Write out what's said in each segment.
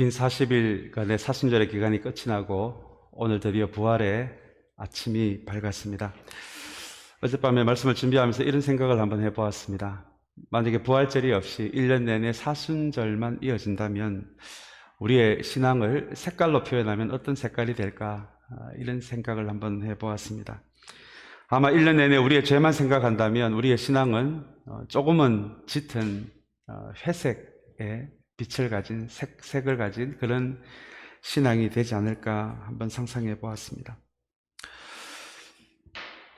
긴 40일간의 사순절의 기간이 끝이 나고 오늘 드디어 부활의 아침이 밝았습니다. 어젯밤에 말씀을 준비하면서 이런 생각을 한번 해보았습니다. 만약에 부활절이 없이 1년 내내 사순절만 이어진다면 우리의 신앙을 색깔로 표현하면 어떤 색깔이 될까? 아, 이런 생각을 한번 해보았습니다. 아마 1년 내내 우리의 죄만 생각한다면 우리의 신앙은 어, 조금은 짙은 어, 회색의 빛을 가진 색, 색을 가진 그런 신앙이 되지 않을까 한번 상상해 보았습니다.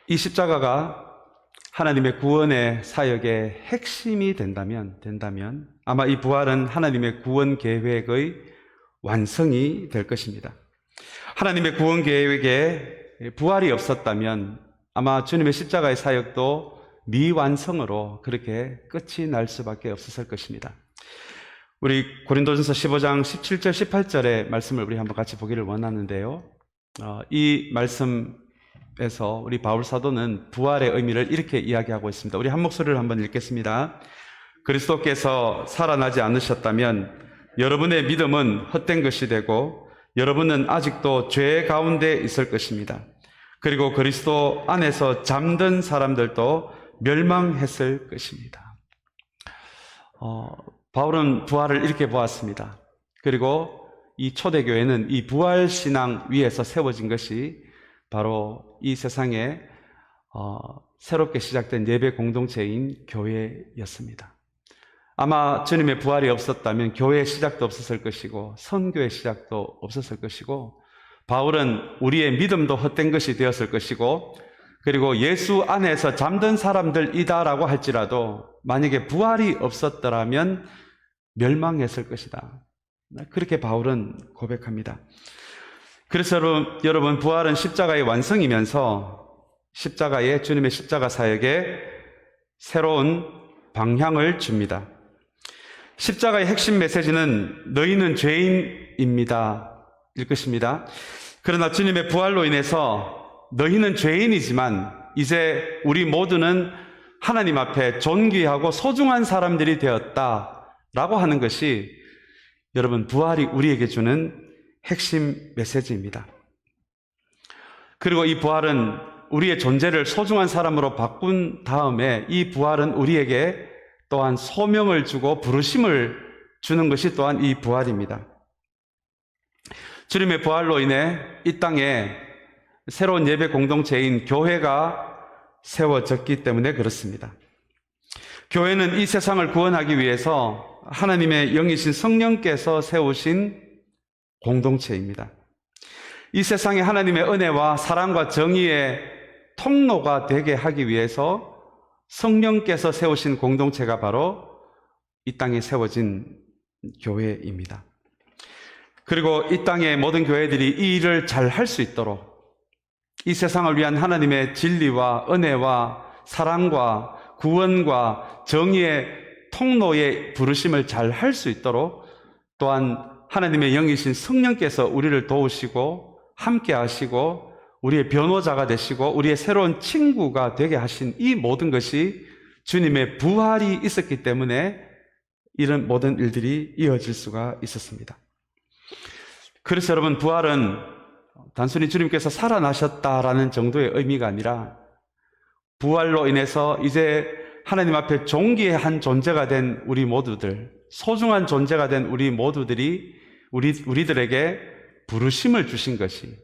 이 십자가가 하나님의 구원의 사역의 핵심이 된다면, 된다면, 아마 이 부활은 하나님의 구원 계획의 완성이 될 것입니다. 하나님의 구원 계획에 부활이 없었다면 아마 주님의 십자가의 사역도 미완성으로 그렇게 끝이 날 수밖에 없었을 것입니다. 우리 고린도전서 15장 17절 18절의 말씀을 우리 한번 같이 보기를 원하는데요. 어, 이 말씀에서 우리 바울 사도는 부활의 의미를 이렇게 이야기하고 있습니다. 우리 한 목소리를 한번 읽겠습니다. 그리스도께서 살아나지 않으셨다면 여러분의 믿음은 헛된 것이 되고 여러분은 아직도 죄 가운데 있을 것입니다. 그리고 그리스도 안에서 잠든 사람들도 멸망했을 것입니다. 어, 바울은 부활을 이렇게 보았습니다. 그리고 이 초대교회는 이 부활 신앙 위에서 세워진 것이 바로 이 세상에 어, 새롭게 시작된 예배 공동체인 교회였습니다. 아마 주님의 부활이 없었다면 교회의 시작도 없었을 것이고 선교의 시작도 없었을 것이고 바울은 우리의 믿음도 헛된 것이 되었을 것이고 그리고 예수 안에서 잠든 사람들이다라고 할지라도 만약에 부활이 없었더라면 멸망했을 것이다. 그렇게 바울은 고백합니다. 그래서 여러분, 부활은 십자가의 완성이면서 십자가의 주님의 십자가 사역에 새로운 방향을 줍니다. 십자가의 핵심 메시지는 너희는 죄인입니다. 일 것입니다. 그러나 주님의 부활로 인해서 너희는 죄인이지만 이제 우리 모두는 하나님 앞에 존귀하고 소중한 사람들이 되었다. 라고 하는 것이 여러분 부활이 우리에게 주는 핵심 메시지입니다. 그리고 이 부활은 우리의 존재를 소중한 사람으로 바꾼 다음에 이 부활은 우리에게 또한 소명을 주고 부르심을 주는 것이 또한 이 부활입니다. 주님의 부활로 인해 이 땅에 새로운 예배 공동체인 교회가 세워졌기 때문에 그렇습니다. 교회는 이 세상을 구원하기 위해서 하나님의 영이신 성령께서 세우신 공동체입니다. 이 세상에 하나님의 은혜와 사랑과 정의의 통로가 되게 하기 위해서 성령께서 세우신 공동체가 바로 이 땅에 세워진 교회입니다. 그리고 이 땅의 모든 교회들이 이 일을 잘 할 수 있도록 이 세상을 위한 하나님의 진리와 은혜와 사랑과 구원과 정의의 통로의 부르심을 잘 할 수 있도록 또한 하나님의 영이신 성령께서 우리를 도우시고 함께 하시고 우리의 변호자가 되시고 우리의 새로운 친구가 되게 하신 이 모든 것이 주님의 부활이 있었기 때문에 이런 모든 일들이 이어질 수가 있었습니다. 그래서 여러분 부활은 단순히 주님께서 살아나셨다라는 정도의 의미가 아니라 부활로 인해서 이제 하나님 앞에 존귀한 존재가 된 우리 모두들, 소중한 존재가 된 우리 모두들이 우리, 우리들에게 부르심을 주신 것이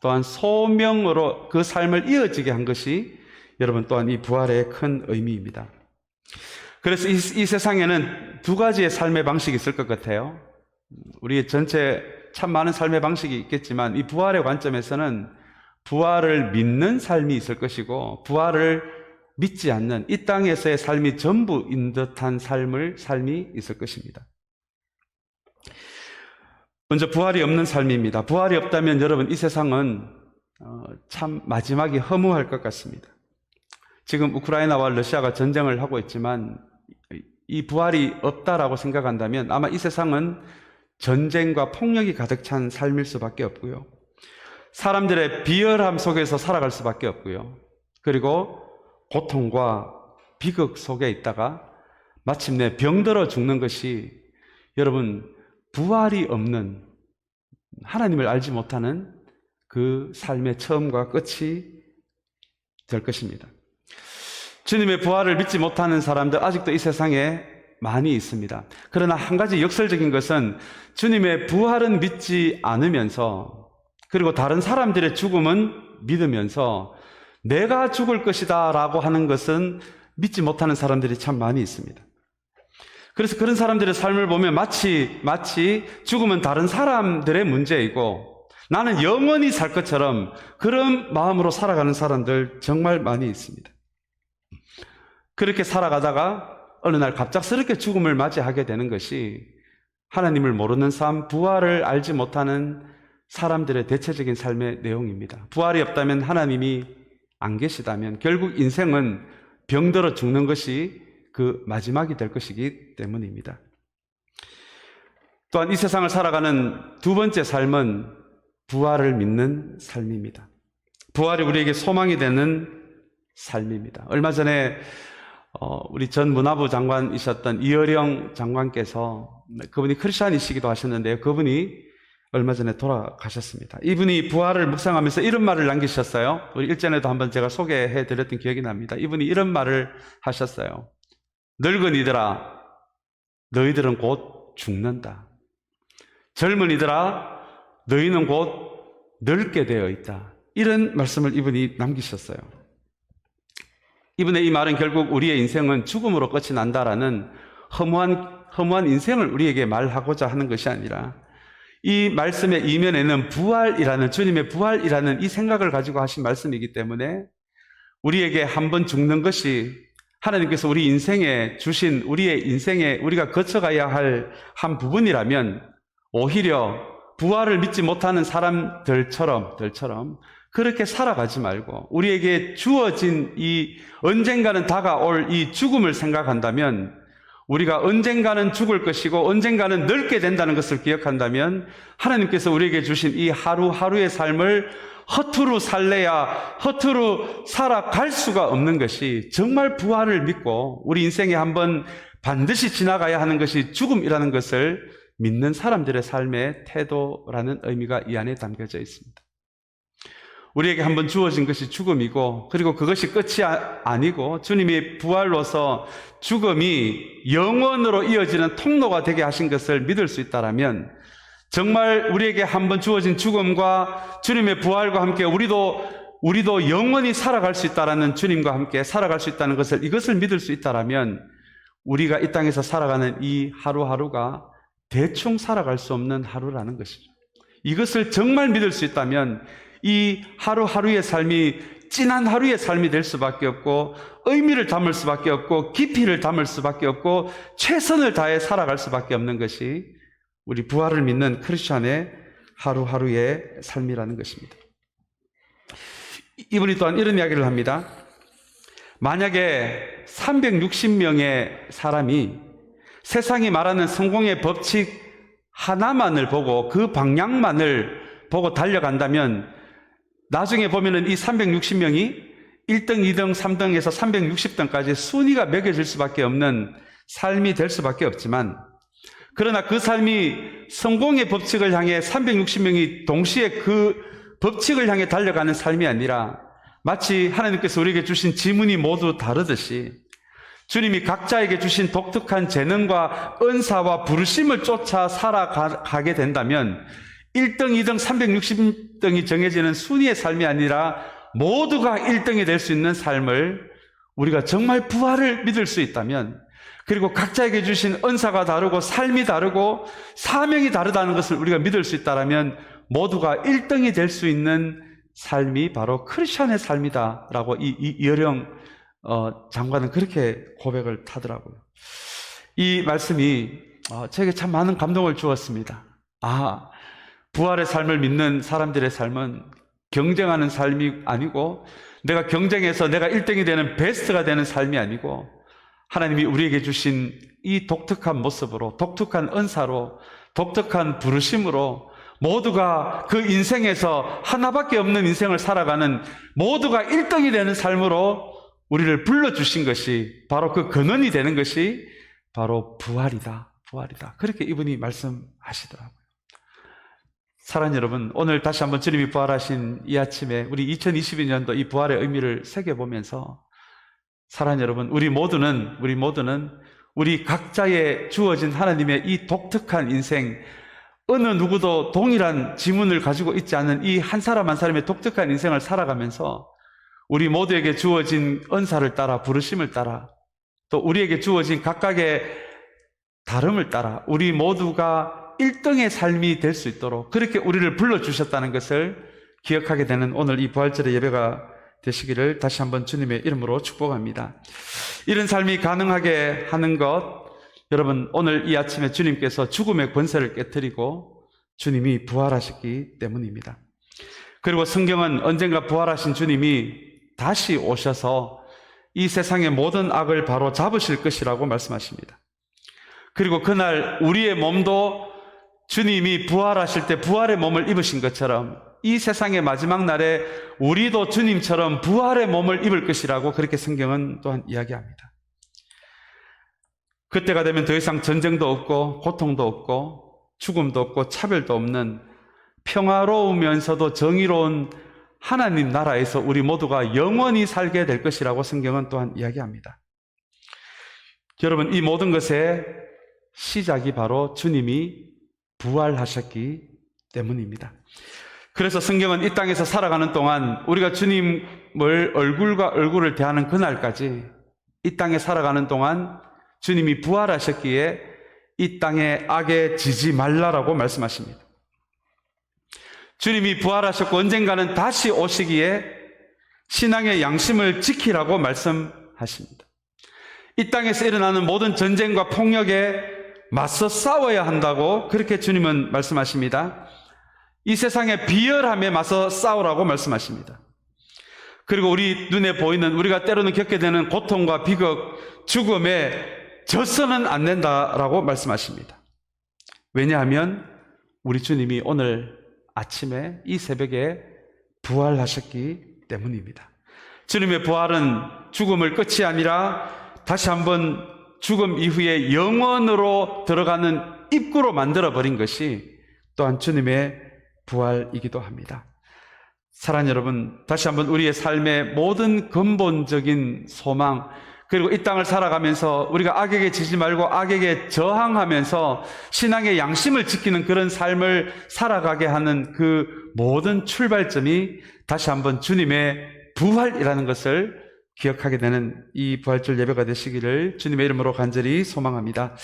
또한 소명으로 그 삶을 이어지게 한 것이 여러분 또한 이 부활의 큰 의미입니다. 그래서 이, 이 세상에는 두 가지의 삶의 방식이 있을 것 같아요. 우리 전체 참 많은 삶의 방식이 있겠지만 이 부활의 관점에서는 부활을 믿는 삶이 있을 것이고 부활을 믿지 않는 이 땅에서의 삶이 전부인 듯한 삶을 삶이 있을 것입니다. 먼저 부활이 없는 삶입니다. 부활이 없다면 여러분 이 세상은 어, 참 마지막이 허무할 것 같습니다. 지금 우크라이나와 러시아가 전쟁을 하고 있지만 이 부활이 없다라고 생각한다면 아마 이 세상은 전쟁과 폭력이 가득 찬 삶일 수밖에 없고요. 사람들의 비열함 속에서 살아갈 수밖에 없고요. 그리고 고통과 비극 속에 있다가 마침내 병들어 죽는 것이 여러분 부활이 없는 하나님을 알지 못하는 그 삶의 처음과 끝이 될 것입니다. 주님의 부활을 믿지 못하는 사람들 아직도 이 세상에 많이 있습니다. 그러나 한 가지 역설적인 것은 주님의 부활은 믿지 않으면서 그리고 다른 사람들의 죽음은 믿으면서 내가 죽을 것이다 라고 하는 것은 믿지 못하는 사람들이 참 많이 있습니다. 그래서 그런 사람들의 삶을 보면 마치, 마치 죽음은 다른 사람들의 문제이고 나는 영원히 살 것처럼 그런 마음으로 살아가는 사람들 정말 많이 있습니다. 그렇게 살아가다가 어느 날 갑작스럽게 죽음을 맞이하게 되는 것이 하나님을 모르는 삶, 부활을 알지 못하는 사람들의 대체적인 삶의 내용입니다. 부활이 없다면 하나님이 안 계시다면 결국 인생은 병들어 죽는 것이 그 마지막이 될 것이기 때문입니다. 또한 이 세상을 살아가는 두 번째 삶은 부활을 믿는 삶입니다. 부활이 우리에게 소망이 되는 삶입니다. 얼마 전에 어, 우리 전 문화부 장관이셨던 이어령 장관께서 그분이 크리스천이시기도 하셨는데요. 그분이 얼마 전에 돌아가셨습니다. 이분이 부활을 묵상하면서 이런 말을 남기셨어요. 우리 일전에도 한번 제가 소개해 드렸던 기억이 납니다. 이분이 이런 말을 하셨어요. 늙은이들아, 너희들은 곧 죽는다. 젊은이들아, 너희는 곧 늙게 되어 있다. 이런 말씀을 이분이 남기셨어요. 이분의 이 말은 결국 우리의 인생은 죽음으로 끝이 난다라는 허무한, 허무한 인생을 우리에게 말하고자 하는 것이 아니라 이 말씀의 이면에는 부활이라는 주님의 부활이라는 이 생각을 가지고 하신 말씀이기 때문에 우리에게 한 번 죽는 것이 하나님께서 우리 인생에 주신 우리의 인생에 우리가 거쳐가야 할 한 부분이라면 오히려 부활을 믿지 못하는 사람들처럼 들처럼 그렇게 살아가지 말고 우리에게 주어진 이 언젠가는 다가올 이 죽음을 생각한다면 우리가 언젠가는 죽을 것이고 언젠가는 늙게 된다는 것을 기억한다면 하나님께서 우리에게 주신 이 하루하루의 삶을 허투루 살래야 허투루 살아갈 수가 없는 것이 정말 부활을 믿고 우리 인생에 한번 반드시 지나가야 하는 것이 죽음이라는 것을 믿는 사람들의 삶의 태도라는 의미가 이 안에 담겨져 있습니다. 우리에게 한번 주어진 것이 죽음이고 그리고 그것이 끝이 아, 아니고 주님이 부활로서 죽음이 영원으로 이어지는 통로가 되게 하신 것을 믿을 수 있다라면 정말 우리에게 한번 주어진 죽음과 주님의 부활과 함께 우리도 우리도 영원히 살아갈 수 있다라는 주님과 함께 살아갈 수 있다는 것을 이것을 믿을 수 있다라면 우리가 이 땅에서 살아가는 이 하루하루가 대충 살아갈 수 없는 하루라는 것이죠. 이것을 정말 믿을 수 있다면 이 하루하루의 삶이 진한 하루의 삶이 될 수밖에 없고 의미를 담을 수밖에 없고 깊이를 담을 수밖에 없고 최선을 다해 살아갈 수밖에 없는 것이 우리 부활을 믿는 크리스천의 하루하루의 삶이라는 것입니다. 이분이 또한 이런 이야기를 합니다. 만약에 360명의 사람이 세상이 말하는 성공의 법칙 하나만을 보고 그 방향만을 보고 달려간다면 나중에 보면은 이 360명이 1등, 2등, 3등에서 360등까지 순위가 매겨질 수밖에 없는 삶이 될 수밖에 없지만 그러나 그 삶이 성공의 법칙을 향해 360명이 동시에 그 법칙을 향해 달려가는 삶이 아니라 마치 하나님께서 우리에게 주신 지문이 모두 다르듯이 주님이 각자에게 주신 독특한 재능과 은사와 부르심을 쫓아 살아가게 된다면 1등, 2등, 360등이 정해지는 순위의 삶이 아니라 모두가 1등이 될 수 있는 삶을 우리가 정말 부활을 믿을 수 있다면 그리고 각자에게 주신 은사가 다르고 삶이 다르고 사명이 다르다는 것을 우리가 믿을 수 있다면 모두가 1등이 될 수 있는 삶이 바로 크리스천의 삶이다라고 이, 이 이어령 어, 장관은 그렇게 고백을 하더라고요. 이 말씀이 어, 제게 참 많은 감동을 주었습니다. 아, 부활의 삶을 믿는 사람들의 삶은 경쟁하는 삶이 아니고 내가 경쟁해서 내가 1등이 되는 베스트가 되는 삶이 아니고 하나님이 우리에게 주신 이 독특한 모습으로 독특한 은사로 독특한 부르심으로 모두가 그 인생에서 하나밖에 없는 인생을 살아가는 모두가 1등이 되는 삶으로 우리를 불러주신 것이 바로 그 근원이 되는 것이 바로 부활이다. 부활이다. 그렇게 이분이 말씀하시더라고요. 사랑하는 여러분, 오늘 다시 한번 주님이 부활하신 이 아침에 우리 2022년도 이 부활의 의미를 새겨보면서 사랑하는 여러분, 우리 모두는, 우리 모두는 우리 각자의 주어진 하나님의 이 독특한 인생, 어느 누구도 동일한 지문을 가지고 있지 않은 이 한 사람 한 사람의 독특한 인생을 살아가면서 우리 모두에게 주어진 은사를 따라 부르심을 따라 또 우리에게 주어진 각각의 다름을 따라 우리 모두가 1등의 삶이 될 수 있도록 그렇게 우리를 불러주셨다는 것을 기억하게 되는 오늘 이 부활절의 예배가 되시기를 다시 한번 주님의 이름으로 축복합니다. 이런 삶이 가능하게 하는 것, 여러분, 오늘 이 아침에 주님께서 죽음의 권세를 깨뜨리고 주님이 부활하셨기 때문입니다. 그리고 성경은 언젠가 부활하신 주님이 다시 오셔서 이 세상의 모든 악을 바로 잡으실 것이라고 말씀하십니다. 그리고 그날 우리의 몸도 주님이 부활하실 때 부활의 몸을 입으신 것처럼 이 세상의 마지막 날에 우리도 주님처럼 부활의 몸을 입을 것이라고 그렇게 성경은 또한 이야기합니다. 그때가 되면 더 이상 전쟁도 없고 고통도 없고 죽음도 없고 차별도 없는 평화로우면서도 정의로운 하나님 나라에서 우리 모두가 영원히 살게 될 것이라고 성경은 또한 이야기합니다. 여러분, 이 모든 것의 시작이 바로 주님이 부활하셨기 때문입니다. 그래서 성경은 이 땅에서 살아가는 동안 우리가 주님을 얼굴과 얼굴을 대하는 그날까지 이 땅에 살아가는 동안 주님이 부활하셨기에 이 땅의 악에 지지 말라라고 말씀하십니다. 주님이 부활하셨고 언젠가는 다시 오시기에 신앙의 양심을 지키라고 말씀하십니다. 이 땅에서 일어나는 모든 전쟁과 폭력에 맞서 싸워야 한다고 그렇게 주님은 말씀하십니다. 이 세상의 비열함에 맞서 싸우라고 말씀하십니다. 그리고 우리 눈에 보이는 우리가 때로는 겪게 되는 고통과 비극, 죽음에 져서는 안 된다라고 말씀하십니다. 왜냐하면 우리 주님이 오늘 아침에 이 새벽에 부활하셨기 때문입니다. 주님의 부활은 죽음을 끝이 아니라 다시 한번 죽음 이후에 영원으로 들어가는 입구로 만들어 버린 것이 또한 주님의 부활이기도 합니다. 사랑 여러분, 다시 한번 우리의 삶의 모든 근본적인 소망, 그리고 이 땅을 살아가면서 우리가 악에게 지지 말고 악에게 저항하면서 신앙의 양심을 지키는 그런 삶을 살아가게 하는 그 모든 출발점이 다시 한번 주님의 부활이라는 것을 기억하게 되는 이 부활절 예배가 되시기를 주님의 이름으로 간절히 소망합니다.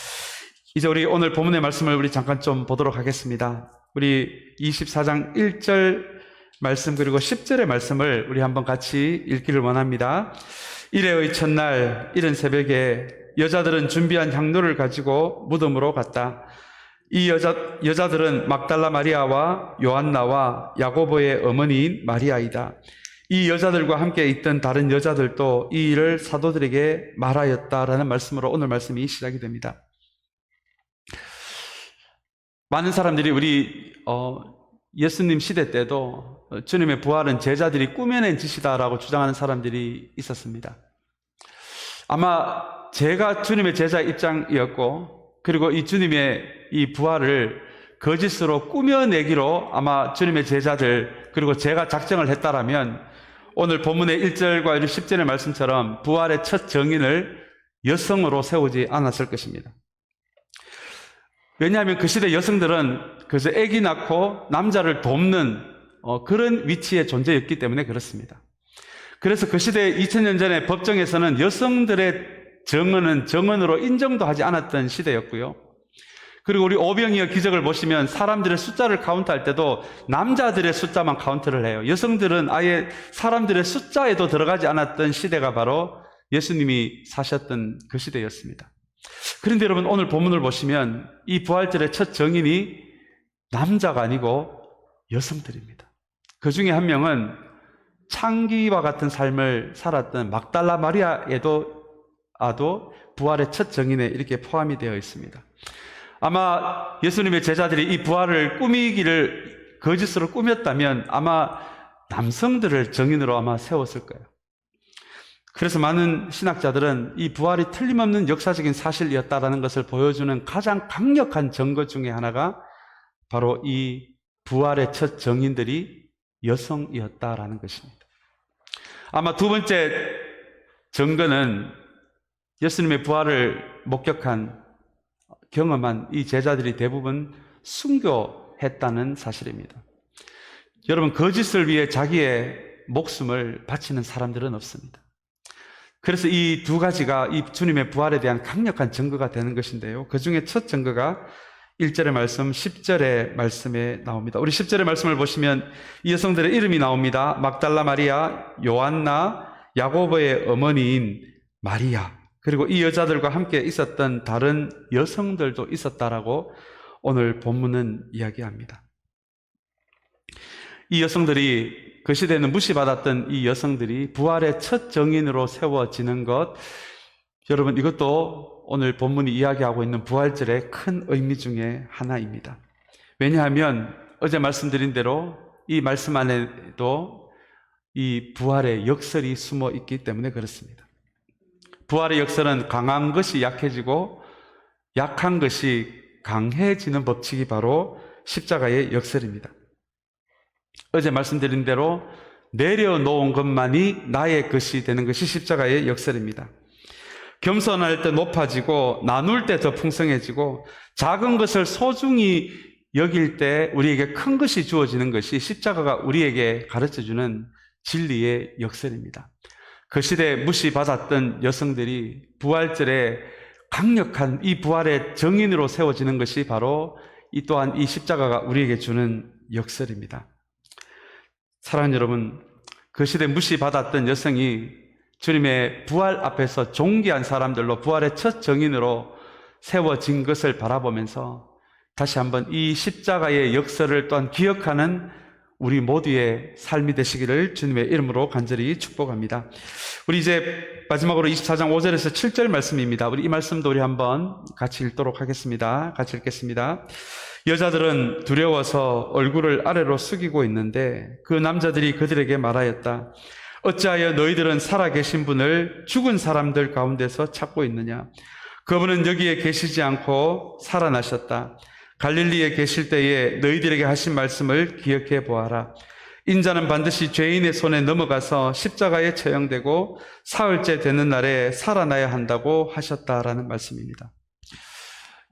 이제 우리 오늘 본문의 말씀을 우리 잠깐 좀 보도록 하겠습니다. 우리 24장 1절 말씀 그리고 10절의 말씀을 우리 한번 같이 읽기를 원합니다. 일회의 첫날 이른 새벽에 여자들은 준비한 향로를 가지고 무덤으로 갔다. 이 여자, 여자들은 막달라 마리아와 요한나와 야고보의 어머니인 마리아이다. 이 여자들과 함께 있던 다른 여자들도 이 일을 사도들에게 말하였다라는 말씀으로 오늘 말씀이 시작이 됩니다. 많은 사람들이 우리 어, 예수님 시대 때도 주님의 부활은 제자들이 꾸며낸 짓이다라고 주장하는 사람들이 있었습니다. 아마 제가 주님의 제자 입장이었고 그리고 이 주님의 이 부활을 거짓으로 꾸며내기로 아마 주님의 제자들 그리고 제가 작정을 했다라면 오늘 본문의 1절과 10절의 말씀처럼 부활의 첫 정인을 여성으로 세우지 않았을 것입니다. 왜냐하면 그 시대 여성들은 그래서 아기 낳고 남자를 돕는 어, 그런 위치의 존재였기 때문에 그렇습니다. 그래서 그 시대 2000년 전에 법정에서는 여성들의 정언은 정언으로 인정도 하지 않았던 시대였고요. 그리고 우리 오병이어 기적을 보시면 사람들의 숫자를 카운트할 때도 남자들의 숫자만 카운트를 해요. 여성들은 아예 사람들의 숫자에도 들어가지 않았던 시대가 바로 예수님이 사셨던 그 시대였습니다. 그런데 여러분 오늘 본문을 보시면 이 부활절의 첫 정인이 남자가 아니고 여성들입니다. 그 중에 한 명은 창기와 같은 삶을 살았던 막달라 마리아에도 아도 부활의 첫 정인에 이렇게 포함이 되어 있습니다. 아마 예수님의 제자들이 이 부활을 꾸미기를 거짓으로 꾸몄다면 아마 남성들을 정인으로 아마 세웠을 거예요. 그래서 많은 신학자들은 이 부활이 틀림없는 역사적인 사실이었다라는 것을 보여주는 가장 강력한 증거 중에 하나가 바로 이 부활의 첫 정인들이 여성이었다라는 것입니다. 아마 두 번째 증거는 예수님의 부활을 목격한 경험한 이 제자들이 대부분 순교했다는 사실입니다. 여러분, 거짓을 위해 자기의 목숨을 바치는 사람들은 없습니다. 그래서 이 두 가지가 이 주님의 부활에 대한 강력한 증거가 되는 것인데요. 그 중에 첫 증거가 1절의 말씀, 10절의 말씀에 나옵니다. 우리 10절의 말씀을 보시면 이 여성들의 이름이 나옵니다. 막달라 마리아, 요한나, 야고보의 어머니인 마리아. 그리고 이 여자들과 함께 있었던 다른 여성들도 있었다라고 오늘 본문은 이야기합니다. 이 여성들이 그 시대에는 무시받았던 이 여성들이 부활의 첫 정인으로 세워지는 것, 여러분 이것도 오늘 본문이 이야기하고 있는 부활절의 큰 의미 중에 하나입니다. 왜냐하면 어제 말씀드린 대로 이 말씀 안에도 이 부활의 역설이 숨어 있기 때문에 그렇습니다. 부활의 역설은 강한 것이 약해지고 약한 것이 강해지는 법칙이 바로 십자가의 역설입니다. 어제 말씀드린 대로 내려놓은 것만이 나의 것이 되는 것이 십자가의 역설입니다. 겸손할 때 높아지고 나눌 때 더 풍성해지고 작은 것을 소중히 여길 때 우리에게 큰 것이 주어지는 것이 십자가가 우리에게 가르쳐 주는 진리의 역설입니다. 그 시대에 무시받았던 여성들이 부활절에 강력한 이 부활의 정인으로 세워지는 것이 바로 이 또한 이 십자가가 우리에게 주는 역설입니다. 사랑하는 여러분, 그 시대 무시받았던 여성이 주님의 부활 앞에서 존귀한 사람들로 부활의 첫 정인으로 세워진 것을 바라보면서 다시 한번 이 십자가의 역사를 또한 기억하는 우리 모두의 삶이 되시기를 주님의 이름으로 간절히 축복합니다. 우리 이제 마지막으로 24장 5절에서 7절 말씀입니다. 우리 이 말씀도 우리 한번 같이 읽도록 하겠습니다. 같이 읽겠습니다. 여자들은 두려워서 얼굴을 아래로 숙이고 있는데 그 남자들이 그들에게 말하였다. 어찌하여 너희들은 살아계신 분을 죽은 사람들 가운데서 찾고 있느냐? 그분은 여기에 계시지 않고 살아나셨다. 갈릴리에 계실 때에 너희들에게 하신 말씀을 기억해 보아라. 인자는 반드시 죄인의 손에 넘어가서 십자가에 처형되고 사흘째 되는 날에 살아나야 한다고 하셨다라는 말씀입니다.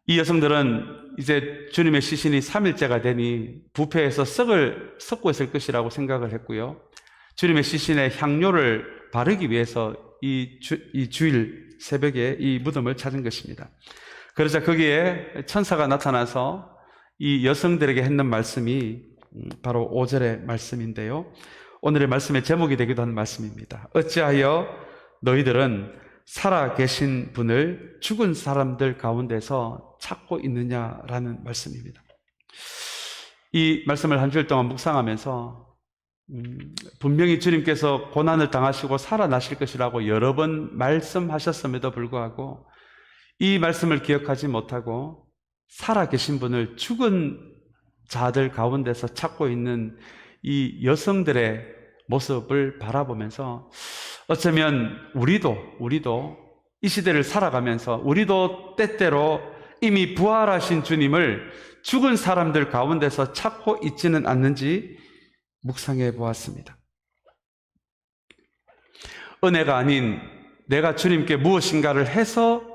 이 여성들은 이제 주님의 시신이 3일째가 되니 부패해서 썩을 썩고 있을 것이라고 생각을 했고요. 주님의 시신에 향료를 바르기 위해서 이, 주, 이 주일 새벽에 이 무덤을 찾은 것입니다. 그러자 거기에 천사가 나타나서 이 여성들에게 했는 말씀이 바로 5절의 말씀인데요. 오늘의 말씀의 제목이 되기도 한 말씀입니다. 어찌하여 너희들은 살아 계신 분을 죽은 사람들 가운데서 찾고 있느냐라는 말씀입니다. 이 말씀을 한 주일 동안 묵상하면서 음, 분명히 주님께서 고난을 당하시고 살아나실 것이라고 여러 번 말씀하셨음에도 불구하고 이 말씀을 기억하지 못하고 살아 계신 분을 죽은 자들 가운데서 찾고 있는 이 여성들의 모습을 바라보면서 어쩌면 우리도, 우리도 이 시대를 살아가면서 우리도 때때로 이미 부활하신 주님을 죽은 사람들 가운데서 찾고 있지는 않는지 묵상해 보았습니다. 은혜가 아닌 내가 주님께 무엇인가를 해서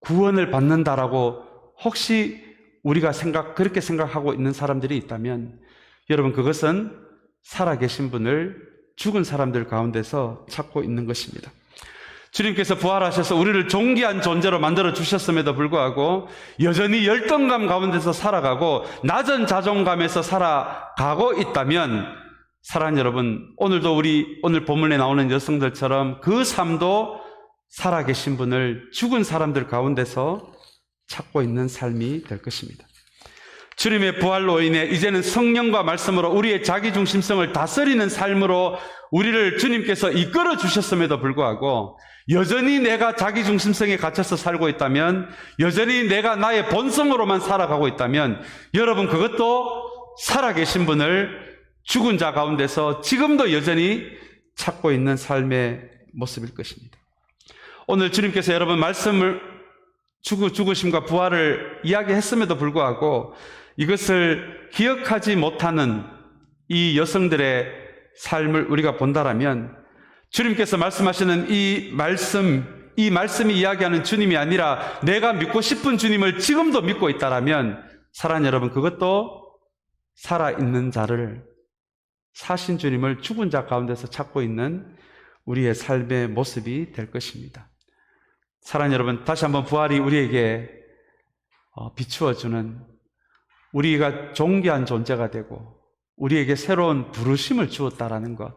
구원을 받는다라고 혹시 우리가 생각, 그렇게 생각하고 있는 사람들이 있다면 여러분 그것은 살아계신 분을 죽은 사람들 가운데서 찾고 있는 것입니다. 주님께서 부활하셔서 우리를 존귀한 존재로 만들어 주셨음에도 불구하고 여전히 열등감 가운데서 살아가고 낮은 자존감에서 살아가고 있다면 사랑하는 여러분 오늘도 우리 오늘 본문에 나오는 여성들처럼 그 삶도 살아계신 분을 죽은 사람들 가운데서 찾고 있는 삶이 될 것입니다. 주님의 부활로 인해 이제는 성령과 말씀으로 우리의 자기 중심성을 다스리는 삶으로 우리를 주님께서 이끌어 주셨음에도 불구하고 여전히 내가 자기 중심성에 갇혀서 살고 있다면 여전히 내가 나의 본성으로만 살아가고 있다면 여러분 그것도 살아계신 분을 죽은 자 가운데서 지금도 여전히 찾고 있는 삶의 모습일 것입니다. 오늘 주님께서 여러분 말씀을 죽, 죽으심과 부활을 이야기했음에도 불구하고 이것을 기억하지 못하는 이 여성들의 삶을 우리가 본다라면 주님께서 말씀하시는 이 말씀, 이 말씀이 이야기하는 주님이 아니라 내가 믿고 싶은 주님을 지금도 믿고 있다라면 사랑 여러분 그것도 살아있는 자를 사신 주님을 죽은 자 가운데서 찾고 있는 우리의 삶의 모습이 될 것입니다. 사랑 여러분, 다시 한번 부활이 우리에게 어, 비추어주는 우리가 존귀한 존재가 되고 우리에게 새로운 부르심을 주었다라는 것.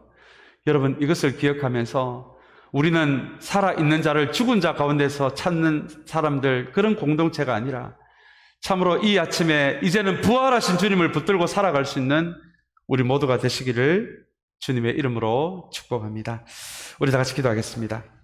여러분, 이것을 기억하면서 우리는 살아있는 자를 죽은 자 가운데서 찾는 사람들, 그런 공동체가 아니라 참으로 이 아침에 이제는 부활하신 주님을 붙들고 살아갈 수 있는 우리 모두가 되시기를 주님의 이름으로 축복합니다. 우리 다 같이 기도하겠습니다.